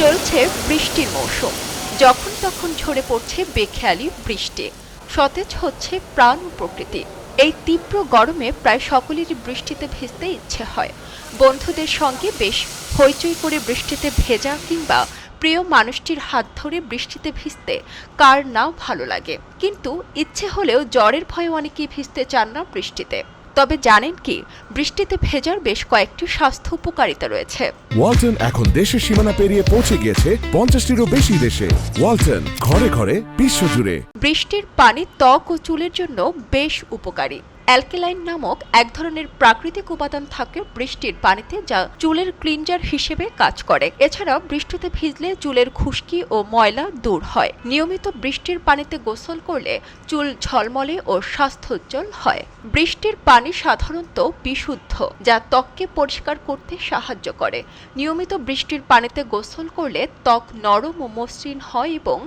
চলছে বৃষ্টির মৌসুম। যখন তখন ঝরে পড়ছে বেখেয়ালি বৃষ্টি। সতেজ হচ্ছে প্রাণ প্রকৃতি। এই তীব্র গরমে প্রায় সকলেরই বৃষ্টিতে ভিজতে ইচ্ছে হয়। বন্ধুদের সঙ্গে বেশ হইচই করে বৃষ্টিতে ভেজা কিংবা প্রিয় মানুষটির হাত ধরে বৃষ্টিতে ভিজতে কার না ভালো লাগে। কিন্তু ইচ্ছে হলেও জ্বরের ভয়ে অনেকেই ভিজতে চান না বৃষ্টিতে। তবে জানেন কি বৃষ্টিতে ভেজার বেশ কয়েকটি স্বাস্থ্য উপকারিতা রয়েছে। ওয়ালটন এখন দেশের সীমানা পেরিয়ে পৌঁছে গিয়েছে পঞ্চাশটিরও বেশি দেশে। ওয়ালটন ঘরে ঘরে বিশ্বজুড়ে। বৃষ্টির পানি ত্বক ও চুলের জন্য বেশ উপকারী। অ্যালকেলাইন নামক এক ধরনের প্রাকৃতিক উপাদান থাকে বৃষ্টির পানিতে যা চুলের ক্লিনজার হিসেবে কাজ করে। এছাড়া বৃষ্টিতে ভিজলে চুলের খুশকি ও ময়লা দূর হয়। নিয়মিত বৃষ্টির পানিতে গোসল করলে চুল ঝলমলে ও স্বাস্থ্যোজ্জ্বল হয়। বৃষ্টির পানি সাধারণত বিশুদ্ধ, যা ত্বককে পরিষ্কার করতে সাহায্য করে। নিয়মিত বৃষ্টির পানিতে গোসল করলে ত্বক নরম ও মসৃণ হয় এবং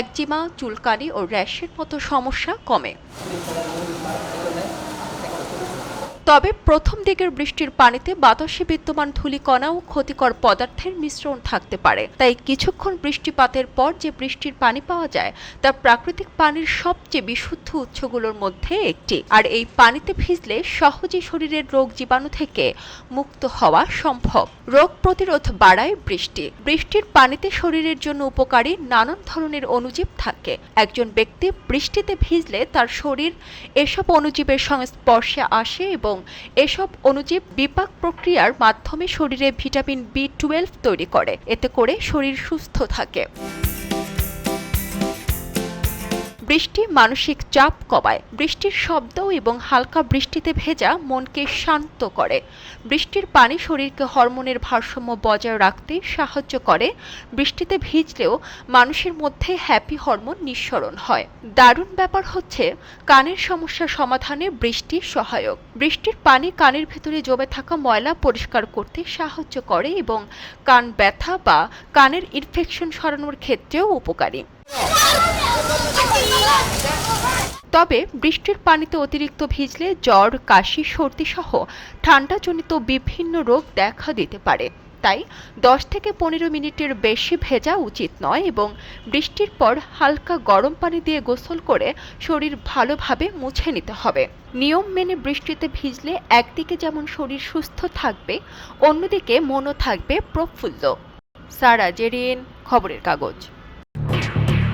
একজিমা, চুলকানি ও র্যাশের মতো সমস্যা কমে। তবে প্রথম দিকের বৃষ্টির পানিতে বাতাসে বিদ্যমান ধূলিকণা ও ক্ষতিকর পদার্থের মিশ্রণ থাকতে পারে। তাই কিছুক্ষণ বৃষ্টিপাতের পর যে বৃষ্টির পানি পাওয়া যায়, তা প্রাকৃতিক পানির সবচেয়ে বিশুদ্ধ উৎসগুলোর মধ্যে একটি। আর এই পানিতে ভিজলে সহজে শরীরের রোগ জীবাণু থেকে মুক্ত হওয়া সম্ভব। রোগ প্রতিরোধ বাড়ায় বৃষ্টি। বৃষ্টির পানিতে শরীরের জন্য উপকারী নানান ধরনের অণুজীব থাকে। একজন ব্যক্তি বৃষ্টিতে ভিজলে তার শরীর এসব অণুজীবের সংস্পর্শে আসে এবং এসব অনুজীব বিপাক প্রক্রিয়ার মাধ্যমে শরীরে ভিটামিন বি টুয়েলভ তৈরি করে। এতে করে শরীর সুস্থ থাকে। বৃষ্টি মানসিক চাপ কমায়। বৃষ্টির শব্দ এবং হালকা বৃষ্টিতে ভেজা মনকে শান্ত করে। বৃষ্টির পানি শরীরকে হরমোনের ভারসাম্য বজায় রাখতে সাহায্য করে। বৃষ্টিতে ভিজলেও মানুষের মধ্যে হ্যাপি হরমোন নিঃসরণ হয়। দারুণ ব্যাপার হচ্ছে, কানের সমস্যা সমাধানে বৃষ্টি সহায়ক। বৃষ্টির পানি কানের ভেতরে জমে থাকা ময়লা পরিষ্কার করতে সাহায্য করে এবং কান ব্যথা বা কানের ইনফেকশন সরানোর ক্ষেত্রেও উপকারী। তবে বৃষ্টির পানিতে অতিরিক্ত ভিজলে জ্বর, কাশি, সর্দি সহ ঠান্ডাজনিত বিভিন্ন রোগ দেখা দিতে পারে। তাই দশ থেকে পনেরো মিনিটের বেশি ভেজা উচিত নয় এবং বৃষ্টির পর হালকা গরম পানি দিয়ে গোসল করে শরীর ভালোভাবে মুছে নিতে হবে। নিয়ম মেনে বৃষ্টিতে ভিজলে একদিকে যেমন শরীর সুস্থ থাকবে, অন্যদিকে মনও থাকবে প্রফুল্ল। সারা জেরিন, খবরের কাগজ।